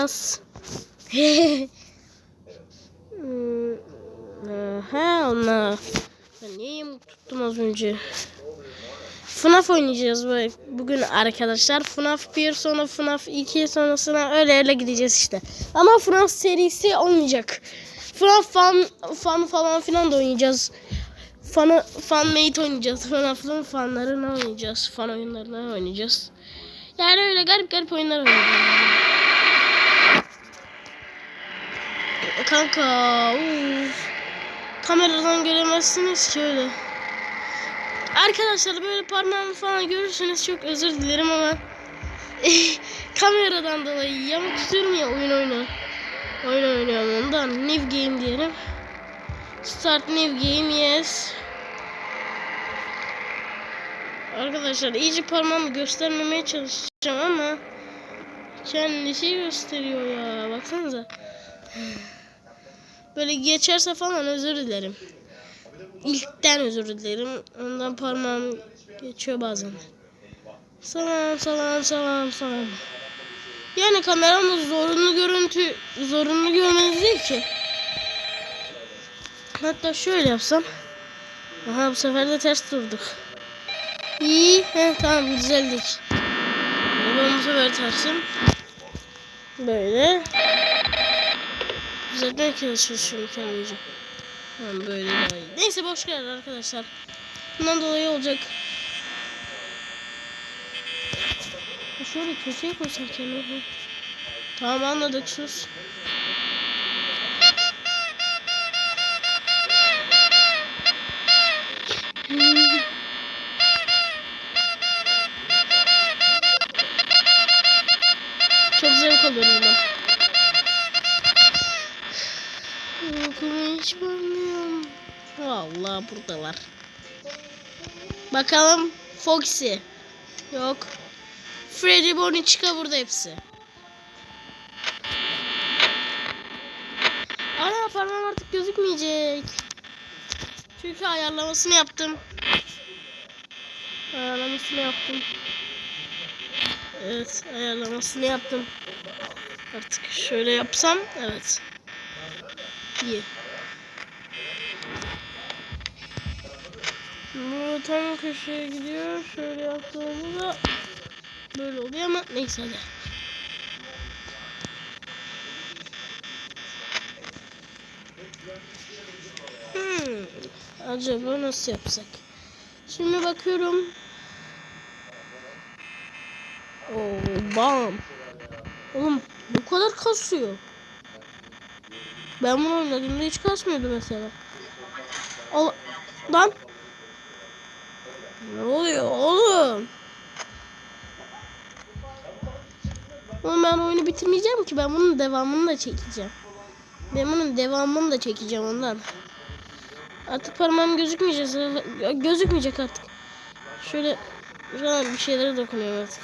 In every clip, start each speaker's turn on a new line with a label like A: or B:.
A: oynayacağız. Hmm, He onlar. Ben yamuk tuttum az önce? FNAF oynayacağız bu- bugün arkadaşlar. FNAF 1 sonra FNAF 2 sonrasına öyle öyle gideceğiz işte. Ama FNAF serisi olmayacak. FNAF fan, fan falan filan da oynayacağız. Fan, fan mate oynayacağız. FNAF'ın fanlarını oynayacağız. Fan oyunlarını oynayacağız. Yani öyle garip garip oyunlar oynayacağız. Kanka uf. Kameradan göremezsiniz ki öyle. Arkadaşlar böyle parmağımı falan görürseniz çok özür dilerim ama kameradan dolayı yamuk tutuyorum ya oyun oyunu. Oyun oynuyorum ondan. New game diyelim. Start new game yes. Arkadaşlar iyice parmağımı göstermemeye çalışacağım ama kendisi gösteriyor ya. Baksanıza. Böyle geçerse falan özür dilerim. İlkten özür dilerim. Ondan parmağım geçiyor bazen. Salam salam salam salam. Yani kameramda zorunlu görüntü zorunlu görmeniz değil ki. Hatta şöyle yapsam. Aha bu sefer de ters durduk. İyi. Heh, tamam düzeldik. Ben bu sefer tersim. Böyle. Düzeltmeye çalışıyorum kendimce. Tamam böyle daha iyi. Neyse boş ver arkadaşlar. Bundan dolayı olacak. Şöyle köşeye koysam kendimi. Tamam anladık sus. Bakalım Foxy. Yok. Freddy Bonnie çıka burada hepsi. Ana parmağım artık gözükmeyecek. Çünkü ayarlamasını yaptım. Ayarlamasını yaptım. Evet ayarlamasını yaptım. Artık şöyle yapsam evet. İyi. Bu tam köşeye gidiyor. Şöyle yaptığımızda böyle oluyor ama neyse hadi. Hmm, acaba nasıl yapsak? Şimdi bakıyorum. Oo, bam. Oğlum bu kadar kasıyor. Ben bunu oynadığımda hiç kasmıyordu mesela. Al lan. Ne oluyor oğlum? Oğlum ben oyunu bitirmeyeceğim ki. Ben bunun devamını da çekeceğim. Ben bunun devamını da çekeceğim ondan. Artık parmağım gözükmeyecek. Gözükmeyecek artık. Şöyle şöyle bir şeylere dokunuyorum artık.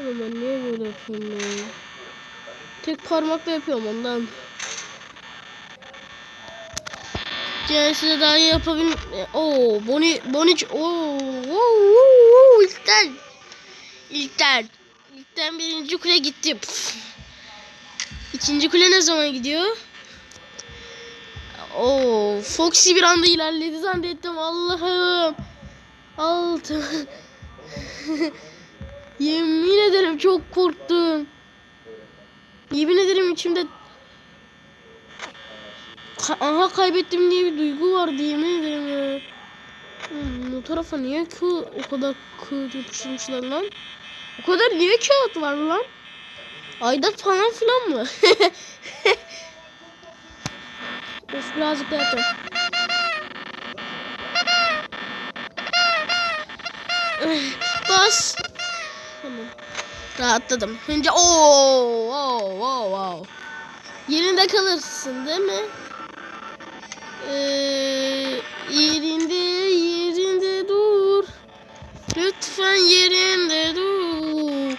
A: Oğlum ben niye böyle yapıyorum ya? Tek parmakla yapıyorum ondan. Size daha iyi yapabil... Oo, Boni, Boni... Oo, oo, oo, ilkten. İlkten. İlkten birinci kule gitti. Püf. İkinci kule ne zaman gidiyor? Oo, Foxy bir anda ilerledi zannettim. Allah'ım. Altı. Yemin ederim çok korktum. Yemin ederim içimde Aha kaybettim diye bir duygu vardı yemin ederim ya. Hmm, bu tarafa niye ki o kadar kağıt yapıştırmışlar lan? O kadar niye kağıt var lan? Ayda falan filan mı? of birazcık da yapayım. Bas. Tamam. Rahatladım. Önce ooo oo oo oo. Yerinde kalırsın değil mi? Ee, yerinde yerinde dur. Lütfen yerinde dur.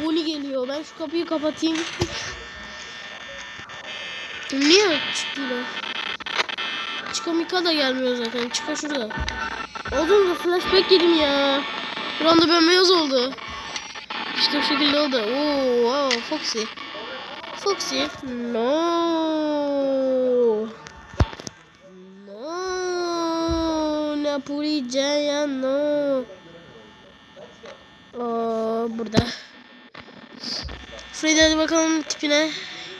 A: Voli geliyor. Ben şu kapıyı kapatayım. Niye çıktı? Çıkamika da gelmiyor zaten. Çıka şurada. Oğlum da flashback yedim ya. Bir anda bembeyaz oldu. İşte bu şekilde oldu. Oo, wow, Foxy. Foxy. No. No. Napoli Jaya no. Aa, burada. Freddy hadi bakalım tipine.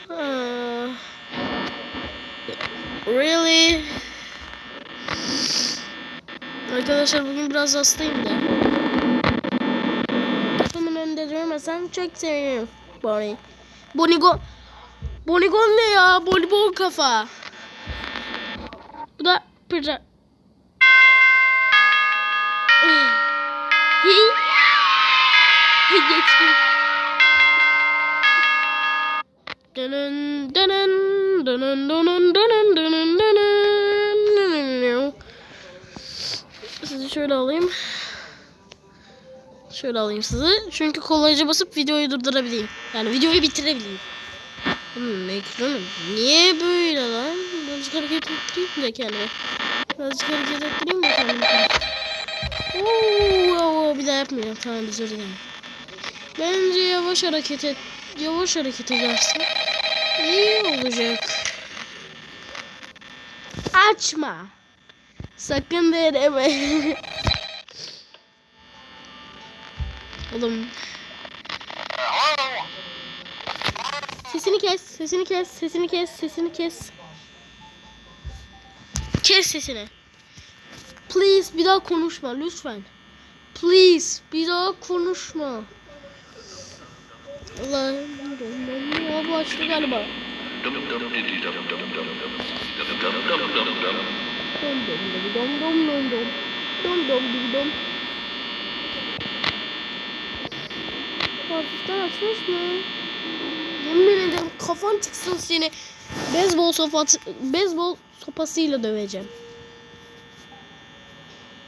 A: Aa. Really? Arkadaşlar bugün biraz hastayım da. Kafamın önünde durmasan çok sevinirim. Bonnie. Bonigo. Bonigon ne ya? Bonibon kafa. Bu da pırca. Geçtim. Dönün dönün dönün dönün dönün dönün dönün Sizi şöyle alayım. Şöyle alayım sizi. Çünkü kolayca basıp videoyu durdurabileyim. Yani videoyu bitirebileyim. Hmm, ekranım niye böyle lan? Birazcık hareket ettireyim de kendime. Birazcık hareket ettireyim de kendime. Oo, bir daha yapmayacağım. Tamam özür dilerim. Bence yavaş hareket et. Yavaş hareket edersen iyi olacak. Açma. Sakın deneme. Oğlum. Sesini kes, sesini kes, sesini kes, sesini kes. Kes sesini. Please bir daha konuşma lütfen. Please bir daha konuşma. Allah. Ya bu açtı galiba.
B: Dum dum dum dum.
A: Hafiften açmış mı? Yemin ederim kafan çıksın seni. Beyzbol sopası, beyzbol sopasıyla döveceğim.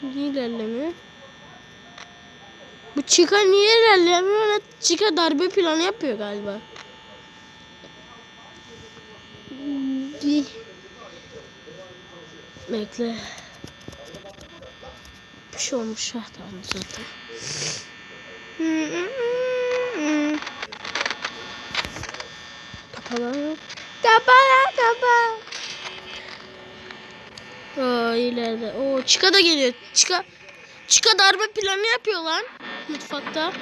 A: Niye ilerlemiyor? Bu Chica niye ilerlemiyor? Chica darbe planı yapıyor galiba. Bir... Bekle. Bir şey olmuş. Ha, tamam zaten. Kapalı. Kapalı kapalı. Aa ileride. Oo Chica da geliyor. Chica Chica darbe planı yapıyor lan mutfakta.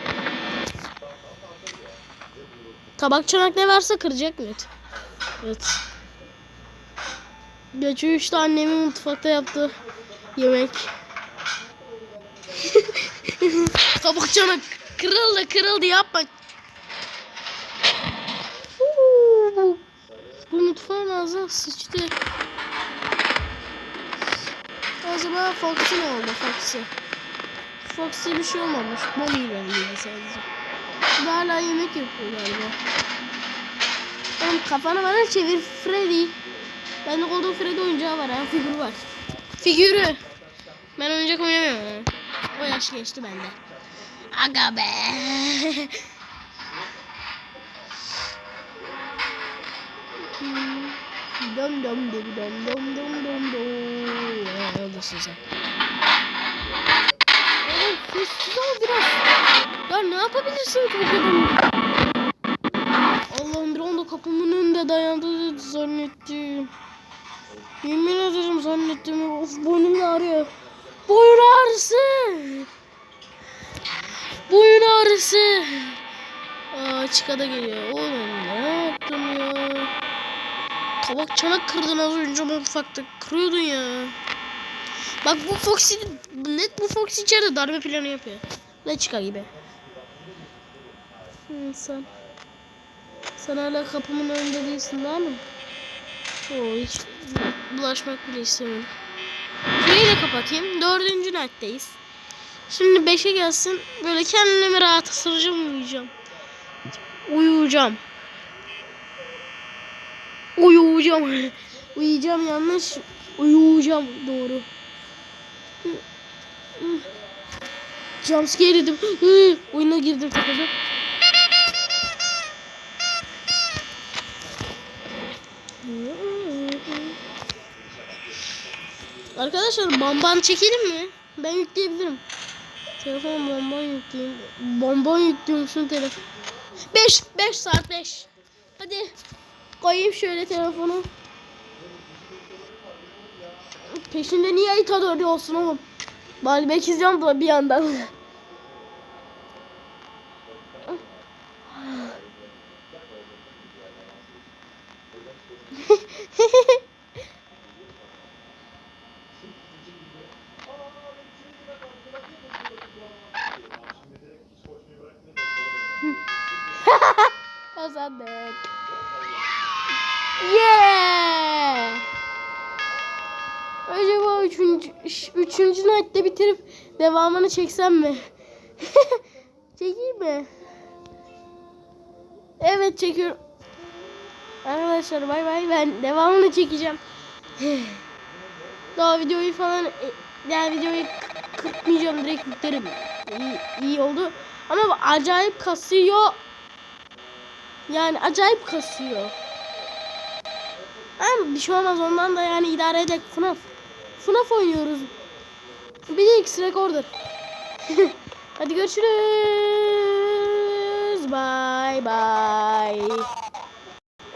A: Tabak çanak ne varsa kıracak net. Evet. Geçiyor işte annemin mutfakta yaptığı yemek. Tabak çanak kırıldı kırıldı yapma. Bu mutfağın ağzına sıçtı. Acaba Foxy ne oldu Foxy? Foxy bir şey olmamış. Bonnie ilerliyor sadece. Bu da hala yemek yapıyor galiba. Oğlum kafanı bana çevir Freddy. Bende Golden Freddy oyuncağı var ha. Figürü var. Figürü. Ben oyuncak oynamıyorum. O yaş geçti bende. Aga be. dom dom dom dom dom dom dom dom. Ya oradasın sen. Oğlum sessiz ol biraz. Ya ne yapabilirsin ki bu kadar? Allah'ım bir anda kapımın önünde dayandı zannettim. Yemin ederim zannettim. Of boynum ağrıyor. Boyun ağrısı. Boyun ağrısı. Aa çıkada geliyor. Oğlum ne yaptın ya? Tabak çanak kırdın az önce mutfakta. Kırıyordun ya. Bak bu Foxy net bu Foxy içeride darbe planı yapıyor. Ne çıkar gibi. İnsan. Sen hala kapımın önünde değilsin değil mi? Oo, hiç bulaşmak bile istemiyorum. Şurayı da kapatayım. Dördüncü netteyiz. Şimdi beşe gelsin. Böyle kendimi rahat ısıracağım uyuyacağım. Uyuyacağım. Uyuyacağım. uyuyacağım yanlış. Uyuyacağım doğru. Jumpscare yedim. Oyuna girdim takıldım. Arkadaşlar bamban çekelim mi? Ben yükleyebilirim. Telefon bonbon yükleyeyim. Bonbon yüklüyormuşsun telefon. 5 5 saat 5. Hadi koyayım şöyle telefonu. Peşinde niye Itadori olsun oğlum? Bari belki izliyorum da bir yandan. Üçüncü night'te bitirip devamını çeksem mi? Çekeyim mi? Evet çekiyorum. Arkadaşlar bay bay ben devamını çekeceğim. Daha videoyu falan e, yani videoyu k- kırpmayacağım direkt yüklerim. İyi, iyi oldu. Ama acayip kasıyor. Yani acayip kasıyor. Ama bir şey olmaz ondan da yani idare edecek FNAF. FNAF oynuyoruz. Bir de X rekordur. Hadi görüşürüz. Bye bye.